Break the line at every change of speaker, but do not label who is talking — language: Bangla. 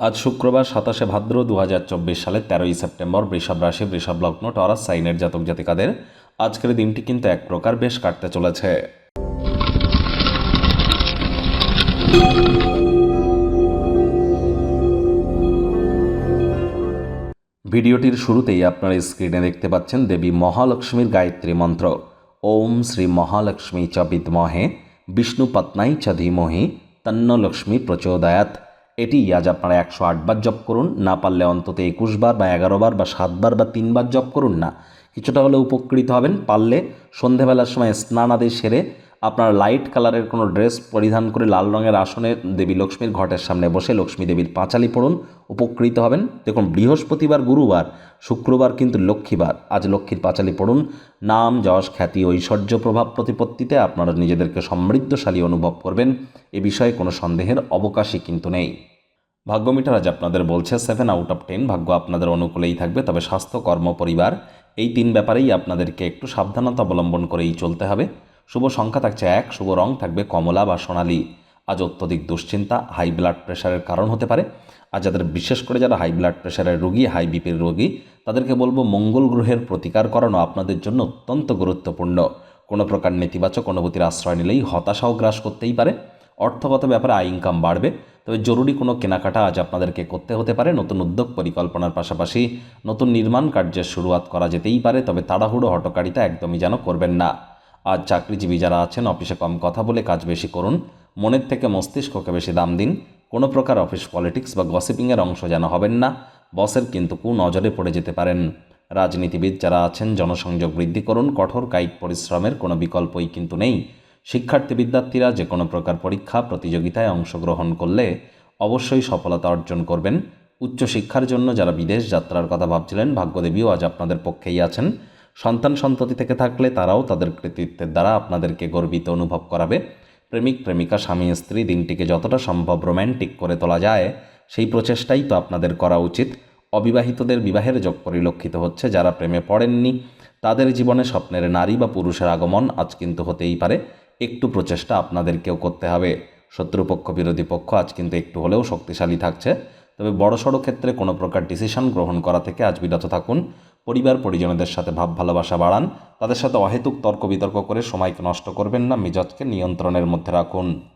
আজ শুক্রবার সাতাশে ভাদ্র দু হাজার চব্বিশ সালের তেরোই সেপ্টেম্বর বৃষভ রাশি, বৃষভ লগ্ন, টরাস, সাইনের জাতক জাতিকাদের আজকের দিনটি কিন্তু এক প্রকার বেশ কাটতে চলেছে। ভিডিওটির শুরুতেই আপনারা স্ক্রিনে দেখতে পাচ্ছেন দেবী মহালক্ষ্মীর গায়ত্রী মন্ত্র। ওম শ্রী মহালক্ষ্মী চ বিদ্মহে, বিষ্ণু পত্নাই চ ধীমহি, তন্ন লক্ষ্মী প্রচোদয়াত। এটি আজ আপনারা একশো আটবার জপ করুন, না পারলে অন্তত একুশ বার বা এগারো বার বা সাতবার বা তিনবার জপ করুন না। কিছুটা হলে উপকৃত হবেন, পারলে সন্ধেবেলার সময় স্নানাদি সেরে আপনার লাইট কালারের কোনো ড্রেস পরিধান করে লাল রঙের আসনে দেবী লক্ষ্মীর ঘটের সামনে বসে লক্ষ্মী দেবীর পাঁচালি পড়ুন, উপকৃত হবেন। দেখুন, বৃহস্পতিবার, গুরুবার, শুক্রবার কিন্তু লক্ষ্মীবার। আজ লক্ষ্মীর পাঁচালি পড়ুন, নাম, যশ, খ্যাতি, ঐশ্বর্য প্রভাব প্রতিপত্তিতে আপনারা নিজেদেরকে সমৃদ্ধশালী অনুভব করবেন। এ বিষয়ে কোনো সন্দেহের অবকাশই কিন্তু নেই। ভাগ্যমিটার আজ আপনাদের বলছে সেভেন আউট অফ টেন ভাগ্য আপনাদের অনুকূলেই থাকবে, তবে স্বাস্থ্য, কর্ম, পরিবার, এই তিন ব্যাপারেই আপনাদেরকে একটু সাবধানতা অবলম্বন করেই চলতে হবে। শুভ সংখ্যা থাকছে এক, শুভ রং থাকবে কমলা বা সোনালি। আজ অত্যধিক দুশ্চিন্তা হাই ব্লাড প্রেশারের কারণ হতে পারে। আর যাদের বিশেষ করে যারা হাই ব্লাড প্রেশারের রোগী হাই বিপির রোগী, তাদেরকে বলব মঙ্গল গ্রহের প্রতিকার করানো আপনাদের জন্য অত্যন্ত গুরুত্বপূর্ণ। কোনো প্রকার নেতিবাচক অনুভূতির আশ্রয় নিলেই হতাশাও গ্রাস করতেই পারে। অর্থগত ব্যাপারে আয় ইনকাম বাড়বে। তবে জরুরি কোনো কেনাকাটা আজ আপনাদেরকে করতে হতে পারে। নতুন উদ্যোগ পরিকল্পনার পাশাপাশি নতুন নির্মাণ কার্যের শুরুয়াত করা যেতেই পারে, তবে তাড়াহুড়ো হটকারিতা একদমই যেন করবেন না। আজ চাকরিজীবী যারা আছেন, অফিসে কম কথা বলে কাজ বেশি করুন। মনের থেকে মস্তিষ্ককে বেশি দাম দিন। কোনো প্রকার অফিস পলিটিক্স বা গসিপিংয়ের অংশ যেন হবেন না। বসের কিন্তু কু নজরে পড়ে যেতে পারেন। রাজনীতিবিদ যারা আছেন, জনসংযোগ বৃদ্ধি করুন। কঠোর কায়িক পরিশ্রমের কোনো বিকল্পই কিন্তু নেই। শিক্ষার্থী বিদ্যার্থীরা যে কোনো প্রকার পরীক্ষা, প্রতিযোগিতায় অংশগ্রহণ করলে অবশ্যই সফলতা অর্জন করবেন। উচ্চশিক্ষার জন্য যারা বিদেশ যাত্রার কথা ভাবছিলেন, ভাগ্যদেবীও আজ আপনাদের পক্ষেই আছেন। সন্তান সন্ততি থেকে থাকলে তারাও তাদের কৃতিত্বের দ্বারা আপনাদেরকে গর্বিত অনুভব করাবে। প্রেমিক, প্রেমিকা, স্বামী, স্ত্রী, দিনটিকে যতটা সম্ভব রোম্যান্টিক করে তোলা যায়, সেই প্রচেষ্টাই তো আপনাদের করা উচিত। অবিবাহিতদের বিবাহের যোগ পরিলক্ষিত হচ্ছে, যারা প্রেমে পড়েননি, তাদের জীবনে স্বপ্নের নারী বা পুরুষের আগমন আজ কিন্তু হতেই পারে। একটু প্রচেষ্টা আপনাদেরকেও করতে হবে। শত্রুপক্ষ, বিরোধী পক্ষ আজ কিন্তু একটু হলেও শক্তিশালী থাকছে। তবে বড়সড় ক্ষেত্রে কোনো প্রকার ডিসিশন গ্রহণ করা থেকে আজ বিরত থাকুন। পরিবার, পরিজনদের সাথে ভাব ভালোবাসা বাড়ান। তাদের সাথে অহেতুক তর্ক বিতর্ক করে সময়কে নষ্ট করবেন না। মেজাজকে নিয়ন্ত্রণের মধ্যে রাখুন।